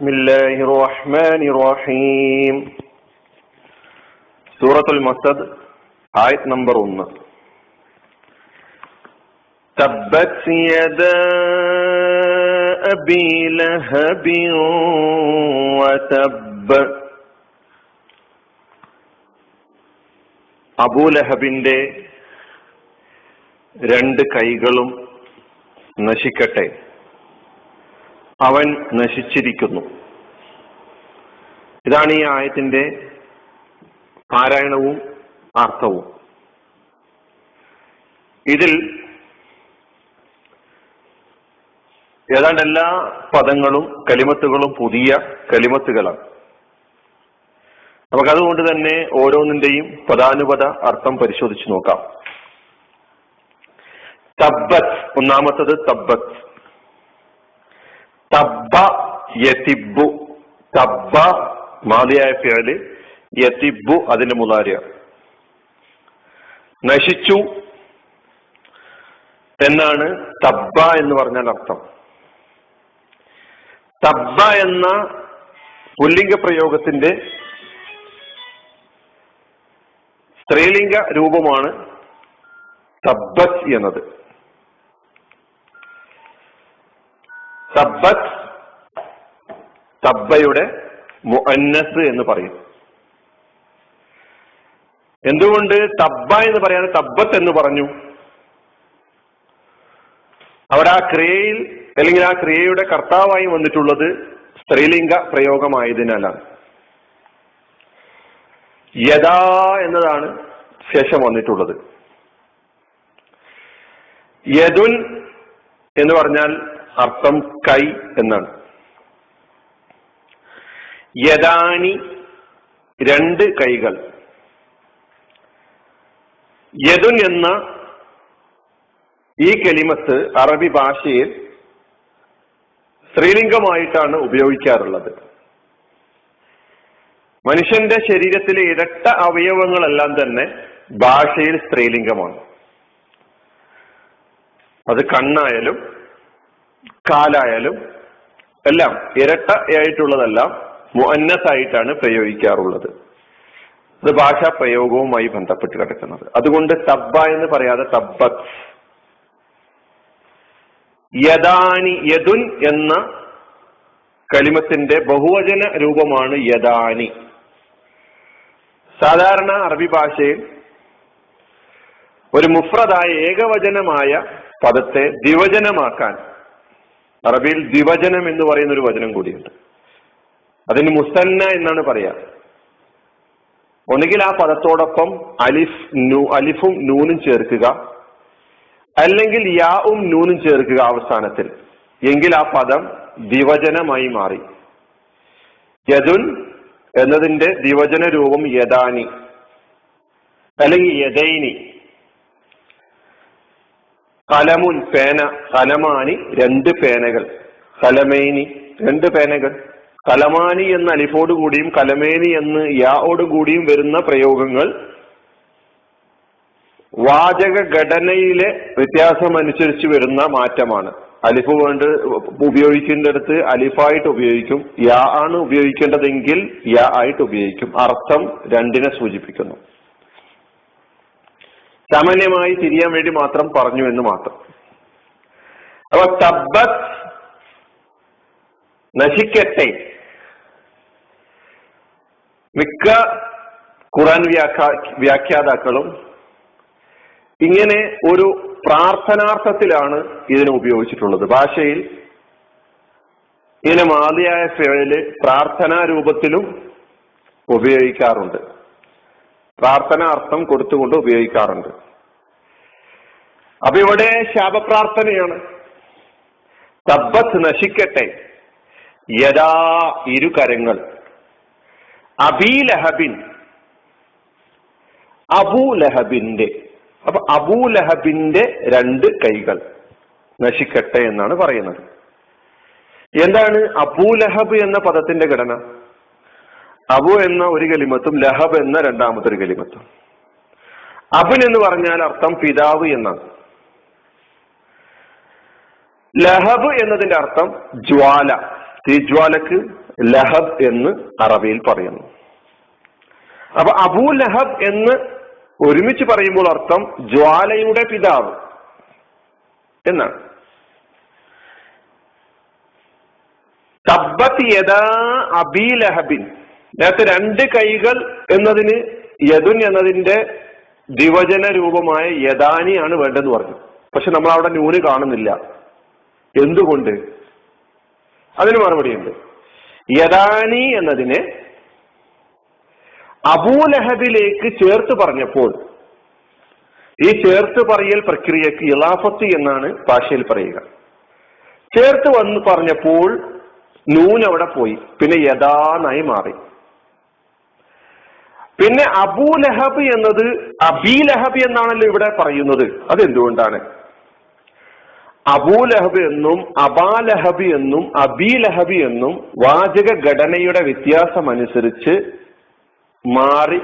بسم الله الرحمن الرحيم സൂറത്തുൽ മസദ് ആയത് നമ്പർ ഒന്ന് تبت يدا أبي لهب وتب അബൂലഹബിന്റെ രണ്ട് കൈകളും നശിക്കട്ടെ അവൻ നശിച്ചിരിക്കുന്നു. ഇതാണ് ഈ ആയത്തിന്റെ പാരായണവും അർത്ഥവും. ഇതിൽ ഏതാണ്ട് എല്ലാ പദങ്ങളും കലിമത്തുകളും പുതിയ കലിമത്തുകളാണ്. നമുക്കതുകൊണ്ട് തന്നെ ഓരോന്നിന്റെയും പദാനുപത അർത്ഥം പരിശോധിച്ചു നോക്കാം. തബ്ബത്ത് ഒന്നാമത്തത് തബ്ബത്ത്. തബ്ബ യതിബു തബ്ബ മാതിയായ പേര് യതിബു അതിന്റെ മുതാരിയ. നശിച്ചു. എന്നാണ് തബ്ബ എന്ന് പറഞ്ഞാൽ അർത്ഥം. തബ്ബ എന്ന പുല്ലിംഗ പ്രയോഗത്തിന്റെ സ്ത്രീലിംഗ രൂപമാണ് തബ്ബസ് എന്നത്. തബ്ബത്ത് തബ്ബയുടെ മുഅന്നസ് എന്ന് പറയും. എന്തുകൊണ്ട് തബ്ബ എന്ന് പറയാതെ തബ്ബത്ത് എന്ന് പറഞ്ഞു? അവിടെ ആ ക്രിയയിൽ അല്ലെങ്കിൽ ആ ക്രിയയുടെ കർത്താവായി വന്നിട്ടുള്ളത് സ്ത്രീലിംഗ പ്രയോഗമായതിനാലാണ്. യഥാ എന്നതാണ് ശേഷം വന്നിട്ടുള്ളത്. യദുൻ എന്ന് പറഞ്ഞാൽ അർത്ഥം കൈ എന്നാണ്. യദാണി രണ്ട് കൈകൾ. യദുൻ എന്ന ഈ കെളിമത്ത് അറബി ഭാഷയിൽ സ്ത്രീലിംഗമായിട്ടാണ് ഉപയോഗിക്കാറുള്ളത്. മനുഷ്യന്റെ ശരീരത്തിലെ ഇരട്ട അവയവങ്ങളെല്ലാം തന്നെ ഭാഷയിൽ സ്ത്രീലിംഗമാണ്. അത് കണ്ണായാലും കാലായാലും എല്ലാം ഇരട്ട ആയിട്ടുള്ളതെല്ലാം മുഅന്നസായിട്ടാണ് പ്രയോഗിക്കാറുള്ളത്. അത് ഭാഷാ പ്രയോഗവുമായി ബന്ധപ്പെട്ട് കിടക്കുന്നത്. അതുകൊണ്ട് തബ്ബ എന്ന് പറയാതെ തബ്ബത്ത് യദാനി യദുൻ എന്ന കലിമത്തിന്റെ ബഹുവചന രൂപമാണ് യദാനി. സാധാരണ അറബി ഭാഷയിൽ ഒരു മുഫ്രദായ ഏകവചനമായ പദത്തെ ദ്വിവചനമാക്കാൻ അറബിയിൽ ദ്വിവചനം എന്ന് പറയുന്ന ഒരു വചനം കൂടിയുണ്ട്. അതിന് മുസന്ന എന്നാണ് പറയാ. ഒന്നുകിൽ ആ പദത്തോടൊപ്പം അലിഫ് നൂ അലിഫും നൂനും ചേർക്കുക. അല്ലെങ്കിൽ യാവും നൂനും ചേർക്കുക അവസാനത്തിൽ. എങ്കിൽ ആ പദം ദ്വിവചനമായി മാറി. യദുൻ എന്നതിന്റെ ദ്വിവചന രൂപം യദാനി. അല്ലെങ്കിൽ യദൈനി. കലമുൻ പേന കലമാണി രണ്ട് പേനകൾ. കലമേനി രണ്ട് പേനകൾ. കലമാനി എന്ന അലിഫോട് കൂടിയും കലമേനി എന്ന് യാഓട് കൂടിയും വരുന്ന പ്രയോഗങ്ങൾ വാചക ഘടനയിലെ വ്യത്യാസം അനുസരിച്ച് വരുന്ന മാറ്റമാണ്. അലിഫ് വേണ്ട ഉപയോഗിക്കേണ്ടടുത്ത് അലിഫായിട്ട് ഉപയോഗിക്കും. യാ ആണ് ഉപയോഗിക്കേണ്ടതെങ്കിൽ യാ ആയിട്ട് ഉപയോഗിക്കും. അർത്ഥം രണ്ടിനെ സൂചിപ്പിക്കുന്നു. സാമാന്യമായി തിരിയാൻ വേണ്ടി മാത്രം പറഞ്ഞു എന്ന് മാത്രം. അപ്പൊ തബ്ബത് നശിക്കട്ടെ. മിക്ക ഖുറാൻ വ്യാഖ്യാ വ്യാഖ്യാതാക്കളും ഇങ്ങനെ ഒരു പ്രാർത്ഥനാർത്ഥത്തിലാണ് ഇതിനെ ഉപയോഗിച്ചിട്ടുള്ളത്. ഭാഷയിൽ ഇങ്ങനെ മാതിയായ ഫേളിൽ പ്രാർത്ഥനാ രൂപത്തിലും ഉപയോഗിക്കാറുണ്ട്. പ്രാർത്ഥന അർത്ഥം കൊടുത്തുകൊണ്ട് ഉപയോഗിക്കാറുണ്ട്. അപ്പൊ ഇവിടെ ശാപപ്രാർത്ഥനയാണ്. തബ്ബത്ത് നശിക്കട്ടെ. യഥാ ഇരുകരങ്ങൾ കരങ്ങൾ. അബീലഹബിൻ. അബൂലഹബിന്റെ. അപ്പൊ അബൂലഹബിന്റെ രണ്ട് കൈകൾ നശിക്കട്ടെ എന്നാണ് പറയുന്നത്. എന്താണ് അബൂലഹബ് എന്ന പദത്തിന്റെ ഘടന? അബു എന്ന ഒരു കലിമത്തും ലഹബ് എന്ന രണ്ടാമത്തെ ഒരു കലിമത്തും. അബുൻ എന്ന് പറഞ്ഞാൽ അർത്ഥം പിതാവ് എന്നാണ്. ലഹബ് എന്നതിന്റെ അർത്ഥം ജ്വാല. തീജ്വാലക്ക് ലഹബ് എന്ന് അറബിയിൽ പറയുന്നു. അപ്പൊ അബൂ ലഹബ് എന്ന് ഒരുമിച്ച് പറയുമ്പോൾ അർത്ഥം ജ്വാലയുടെ പിതാവ് എന്നാണ്. തബ്ബത്ത് യഥാ അബി ലഹബിൻ. നേരത്തെ രണ്ട് കൈകൾ എന്നതിന് യദുൻ എന്നതിന്റെ ദിവചന രൂപമായ യദാനിയാണ് വേണ്ടതെന്ന് പറഞ്ഞു. പക്ഷെ നമ്മൾ അവിടെ നൂന് കാണുന്നില്ല. എന്തുകൊണ്ട്? അതിന് മറുപടിയുണ്ട്. യദാനി എന്നതിനെ അബൂലഹബിലേക്ക് ചേർത്ത് പറഞ്ഞപ്പോൾ ഈ ചേർത്ത് പറയൽ പ്രക്രിയക്ക് ഇലാഫത്ത് എന്നാണ് ഭാഷയിൽ പറയുക. ചേർത്ത് വന്ന് പറഞ്ഞപ്പോൾ നൂൻ അവിടെ പോയി. പിന്നെ യഥാനായി മാറി. പിന്നെ അബൂലഹബ് എന്നത് അബീലഹബ് എന്നാണല്ലോ ഇവിടെ പറയുന്നത്. അതെന്തുകൊണ്ടാണ്? അബൂലഹബ് എന്നും അബാലഹബ് എന്നും അബീലഹബ് എന്നും വാചക ഘടനയുടെ വ്യത്യാസം അനുസരിച്ച് മാറി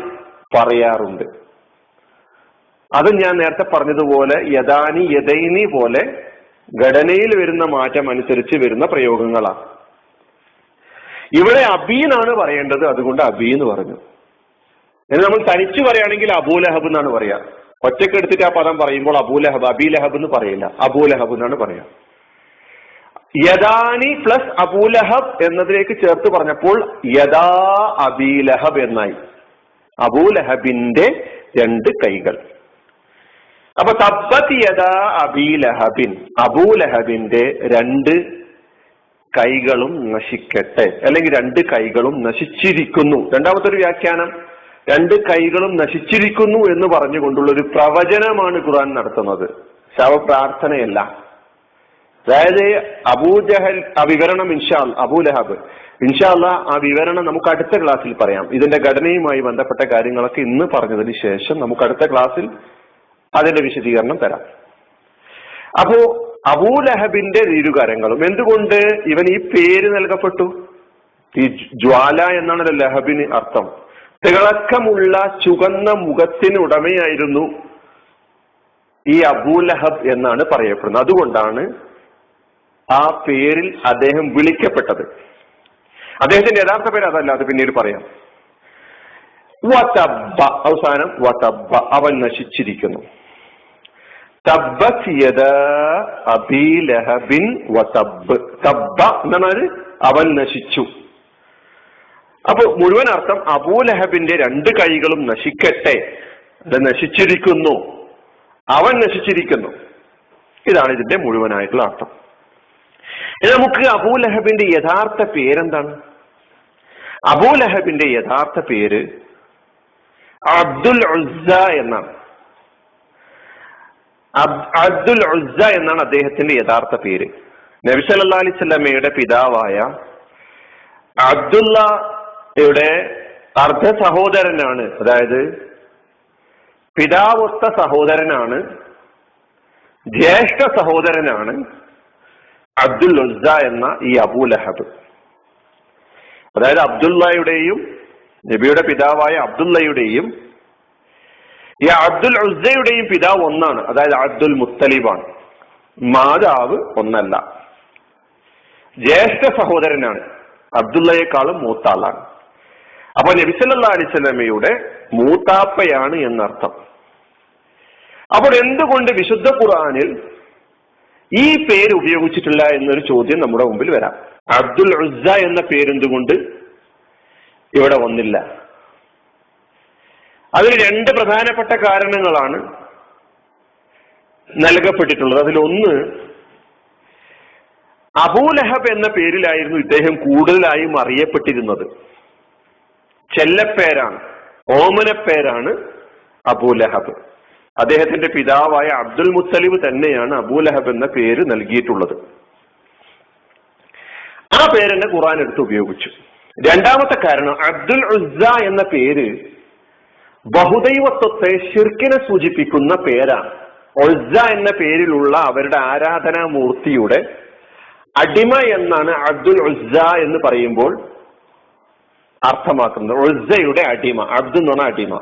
പറയാറുണ്ട്. അത് ഞാൻ നേരത്തെ പറഞ്ഞതുപോലെ യദാനി യദൈനി പോലെ ഘടനയിൽ വരുന്ന മാറ്റം അനുസരിച്ച് വരുന്ന പ്രയോഗങ്ങളാണ്. ഇവിടെ അബീനാണ് പറയേണ്ടത് അതുകൊണ്ട് അബി എന്ന് പറഞ്ഞു. എന്ന് നമ്മൾ തനിച്ചു പറയുകയാണെങ്കിൽ അബൂലഹബ് എന്നാണ് പറയാ ഒറ്റയ്ക്ക് എടുത്തിട്ട് ആ പദം പറയുമ്പോൾ അബൂലഹബ് അബീലഹബ് എന്ന് പറയില്ല. അബൂലഹബ് എന്നാണ് പറയാ യദാനി പ്ലസ് അബൂലഹബ് എന്നതിലേക്ക് ചേർത്ത് പറഞ്ഞപ്പോൾ യദാ അബീലഹബ് എന്നായി. അബൂലഹബിന്റെ രണ്ട് കൈകൾ. അപ്പൊ തബ്ബത്ത് യദാ അബീലഹബിൻ അബൂലഹബിന്റെ രണ്ട് കൈകളും നശിക്കട്ടെ അല്ലെങ്കിൽ രണ്ട് കൈകളും നശിച്ചിരിക്കുന്നു. രണ്ടാമത്തെ ഒരു വ്യാഖ്യാനം രണ്ട് കൈകളും നശിച്ചിരിക്കുന്നു എന്ന് പറഞ്ഞുകൊണ്ടുള്ള ഒരു പ്രവചനമാണ് ഖുർആൻ നടത്തുന്നത്. ശവപ്രാർത്ഥനയല്ല അതായത് അബൂജഹൽ ആ വിവരണം ഇൻഷാൽ അബൂലഹബ് ഇൻഷാല്ല ആ വിവരണം നമുക്ക് അടുത്ത ക്ലാസ്സിൽ പറയാം. ഇതിന്റെ ഘടനയുമായി ബന്ധപ്പെട്ട കാര്യങ്ങളൊക്കെ ഇന്ന് പറഞ്ഞതിന് ശേഷം നമുക്ക് അടുത്ത ക്ലാസ്സിൽ അതിന്റെ വിശദീകരണം തരാം. അപ്പോ അബൂലഹബിന്റെ നീരുകാരങ്ങളും എന്തുകൊണ്ട് ഇവൻ ഈ പേര് നൽകപ്പെട്ടു? ഈ ജ്വാല എന്നാണല്ലോ ലഹബിന് അർത്ഥം. തിളക്കമുള്ള ചുവന്ന മുഖത്തിന് ഉടമയായിരുന്നു ഈ അബൂലഹബ് എന്നാണ് പറയപ്പെടുന്നത്. അതുകൊണ്ടാണ് ആ പേരിൽ അദ്ദേഹം വിളിക്കപ്പെട്ടത്. അദ്ദേഹത്തിന്റെ യഥാർത്ഥ പേര് അതല്ല അത് പിന്നീട് പറയാം. വതബ്ബ അവസാനം വതബ്ബ അവൻ നശിച്ചിരിക്കുന്നു. ലഹബിൻ വതബ്ബ്. തബ്ബ എന്നാണ് അവൻ നശിച്ചു. അപ്പൊ മുഴുവൻ അർത്ഥം അബൂലഹബിന്റെ രണ്ട് കൈകളും നശിക്കട്ടെ. നശിച്ചിരിക്കുന്നു. അവൻ നശിച്ചിരിക്കുന്നു. ഇതാണ് ഇതിന്റെ മുഴുവനായിട്ടുള്ള അർത്ഥം. ഇനി നമുക്ക് അബൂലഹബിന്റെ യഥാർത്ഥ പേരെന്താണ്? അബൂലഹബിന്റെ യഥാർത്ഥ പേര് അബ്ദുൽ ഉസ്സ എന്നാണ്. അബ്ദുൽ ഉസ്സ എന്നാണ് അദ്ദേഹത്തിന്റെ യഥാർത്ഥ പേര്. നബി സല്ലല്ലാഹു അലൈഹി സ്വലമയുടെ പിതാവായ അബ്ദുള്ളയുടെ അർദ്ധ സഹോദരനാണ്. അതായത് പിതാവൊത്ത സഹോദരനാണ് ജ്യേഷ്ഠ സഹോദരനാണ് അബ്ദുൽ ഉസ്സ എന്ന ഈ അബൂലഹബ് അതായത് അബ്ദുല്ലയുടെയും നബിയുടെ പിതാവായ അബ്ദുല്ലയുടെയും ഈ അബ്ദുൽ ഉസ്സയുടെയും പിതാവ് ഒന്നാണ്. അതായത് അബ്ദുൽ മുത്തലിബാണ് മാതാവ് ഒന്നല്ല. ജ്യേഷ്ഠ സഹോദരനാണ്. അബ്ദുള്ളയെക്കാളും മൂത്താളാണ്. അപ്പൊ നബിസല്ലാ അലിസ്ലമയുടെ മൂത്താപ്പയാണ് എന്നർത്ഥം. അപ്പോൾ എന്തുകൊണ്ട് വിശുദ്ധ ഖുറാനിൽ ഈ പേര് ഉപയോഗിച്ചിട്ടില്ല എന്നൊരു ചോദ്യം നമ്മുടെ മുമ്പിൽ വരാം. അബ്ദുൽ ഉസ്സ എന്ന പേരെന്തുകൊണ്ട് ഇവിടെ വന്നില്ല? അതിൽ രണ്ട് പ്രധാനപ്പെട്ട കാരണങ്ങളാണ് നൽകപ്പെട്ടിട്ടുള്ളത്. അതിലൊന്ന് അബൂലഹബ് എന്ന പേരിലായിരുന്നു ഇദ്ദേഹം കൂടുതലായും അറിയപ്പെട്ടിരുന്നത്. ചെല്ലപ്പേരാണ്. ഓമനപ്പേരാണ് അബൂലഹബ് അദ്ദേഹത്തിന്റെ പിതാവായ അബ്ദുൽ മുത്തലിബ് തന്നെയാണ് അബൂലഹബ് എന്ന പേര് നൽകിയിട്ടുള്ളത്. ആ പേരെന്നെ ഖുറാൻ എടുത്ത് ഉപയോഗിച്ചു. രണ്ടാമത്തെ കാരണം അബ്ദുൽ ഉസ്സ എന്ന പേര് ബഹുദൈവത്വത്തെ ഷിർക്കിനെ സൂചിപ്പിക്കുന്ന പേരാണ്. ഒസ്സ എന്ന പേരിലുള്ള അവരുടെ ആരാധനാമൂർത്തിയുടെ അടിമ എന്നാണ് അബ്ദുൽ ഉസ്സ എന്ന് പറയുമ്പോൾ അർത്ഥമാക്കുന്നത്. ഉസ്സയുടെ അടിമ അബ്ദു എന്ന് പറഞ്ഞ അടിമ.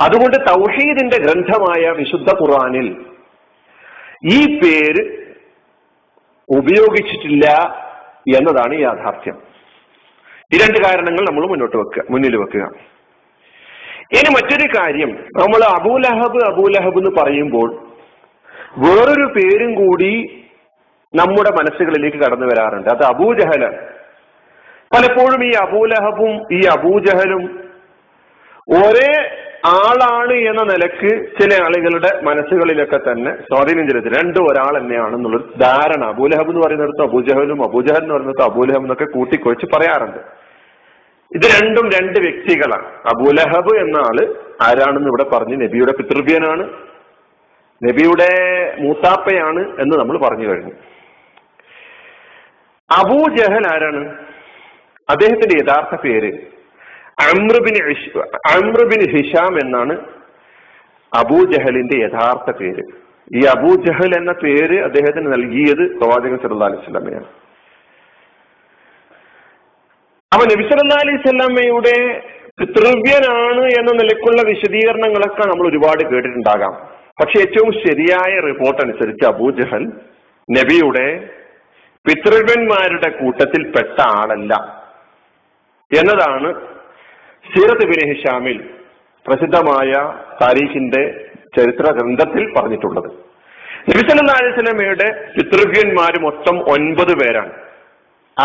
അതുകൊണ്ട് തൗഹീദിന്റെ ഗ്രന്ഥമായ വിശുദ്ധ ഖുർആനിൽ ഈ പേര് ഉപയോഗിച്ചിട്ടില്ല എന്നതാണ് യാഥാർത്ഥ്യം. ഈ രണ്ട് കാരണങ്ങൾ നമ്മൾ മുന്നോട്ട് വെക്കുക മുന്നിൽ വെക്കുക. ഇനി മറ്റൊരു കാര്യം നമ്മൾ അബൂലഹബ് അബൂലഹബ് എന്ന് പറയുമ്പോൾ വേറൊരു പേരും കൂടി നമ്മുടെ മനസ്സുകളിലേക്ക് കടന്നു വരാറുണ്ട്. അത് അബൂജഹലാണ്. പലപ്പോഴും ഈ അബൂലഹബും ഈ അബൂജഹലും ഒരേ ആളാണ് എന്ന നിലയ്ക്ക് ചില ആളുകളുടെ മനസ്സുകളിലൊക്കെ തന്നെ സ്വാധീനം ചെലുത്തി രണ്ടും ഒരാൾ തന്നെയാണെന്നുള്ളൊരു ധാരണ. അബൂലഹബ് എന്ന് പറയുന്നിടത്ത് അബൂജഹലും അബൂജഹൽ എന്ന് പറയുന്നിടത്ത് അബൂലഹബ് എന്നൊക്കെ കൂട്ടിക്കൊഴിച്ച് പറയാറുണ്ട്. ഇത് രണ്ടും രണ്ട് വ്യക്തികളാണ്. അബൂലഹബ് എന്ന ആൾ ആരാണെന്ന് ഇവിടെ പറഞ്ഞ് നബിയുടെ പിതൃവ്യനാണ് നബിയുടെ മൂത്താപ്പയാണ് എന്ന് നമ്മൾ പറഞ്ഞു കഴിഞ്ഞു. അബൂജഹൽ ആരാണ്? അദ്ദേഹത്തിന്റെ യഥാർത്ഥ പേര് അമ്രുബിൻ അമ്രുബിൻ ഹിഷാം എന്നാണ് അബൂജഹലിന്റെ യഥാർത്ഥ പേര്. ഈ അബൂജഹൽ എന്ന പേര് അദ്ദേഹത്തിന് നൽകിയത് പ്രവാചകൻ സല്ലാ അലൈഹി വസല്ലമയാണ്. അപ്പൊ നബി സല്ലാ അലൈഹി സ്വലാമയുടെ പിതൃവ്യനാണ് എന്ന നിലക്കുള്ള വിശദീകരണങ്ങളൊക്കെ നമ്മൾ ഒരുപാട് കേട്ടിട്ടുണ്ടാകാം. പക്ഷെ ഏറ്റവും ശരിയായ റിപ്പോർട്ട് അനുസരിച്ച് അബൂജഹൽ നബിയുടെ പിതൃവ്യന്മാരുടെ കൂട്ടത്തിൽ പെട്ട ആളല്ല. എന്നതാണ് സീറത്ത് ബിൻ ഹിഷാമിൽ പ്രസിദ്ധമായ താരീഖിന്റെ ചരിത്ര ഗ്രന്ഥത്തിൽ പറഞ്ഞിട്ടുള്ളത്. നബിസല്ലാ അലൈഹി സ്വലമയുടെ പിതൃവ്യന്മാര് മൊത്തം ഒൻപത് പേരാണ്.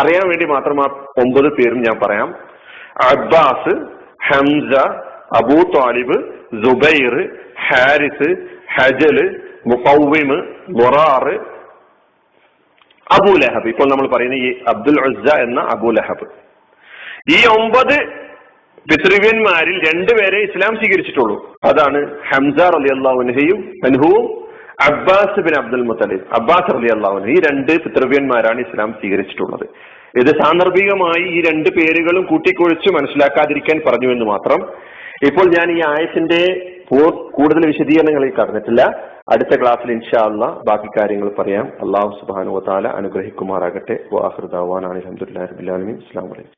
അറിയാൻ വേണ്ടി മാത്രം ആ ഒമ്പത് പേരും ഞാൻ പറയാം. Abbas Hamza Abu Talib Jubair Haris Hajl Muqawwim Dirar Abu Lahab. ഇപ്പോൾ നമ്മൾ പറയുന്ന ഈ അബ്ദുൽ ഉസ്സ എന്ന അബൂ ലഹബ്. ഈ ഒമ്പത് പിതൃവ്യന്മാരിൽ രണ്ടുപേരെ ഇസ്ലാം സ്വീകരിച്ചിട്ടുള്ളൂ. അതാണ് ഹംസ അലി അള്ളാഹുനഹയും Abbas bin Abdul Muttalib. Abbas Ali അള്ളാഹുന ഈ രണ്ട് പിതൃവ്യന്മാരാണ് ഇസ്ലാം സ്വീകരിച്ചിട്ടുള്ളത്. ഇത് സാന്ദർഭികമായി ഈ രണ്ട് പേരുകളും കൂട്ടിക്കൊഴിച്ച് മനസ്സിലാക്കാതിരിക്കാൻ പറഞ്ഞു എന്ന് മാത്രം. ഇപ്പോൾ ഞാൻ ഈ ആയത്തിന്റെ കൂടുതൽ വിശദീകരണങ്ങളിൽ കടന്നിട്ടില്ല. അടുത്ത ക്ലാസ്സിൽ ഇൻഷാ അല്ല ബാക്കി കാര്യങ്ങൾ പറയാം. അള്ളാഹു സുബാനു വാല അനുഗ്രഹിക്കുമാറാകട്ടെ. വാഹൃദാവാൻ അലഹമുല്ലാ റബിൻ അസ്ലാം വലൈക്കും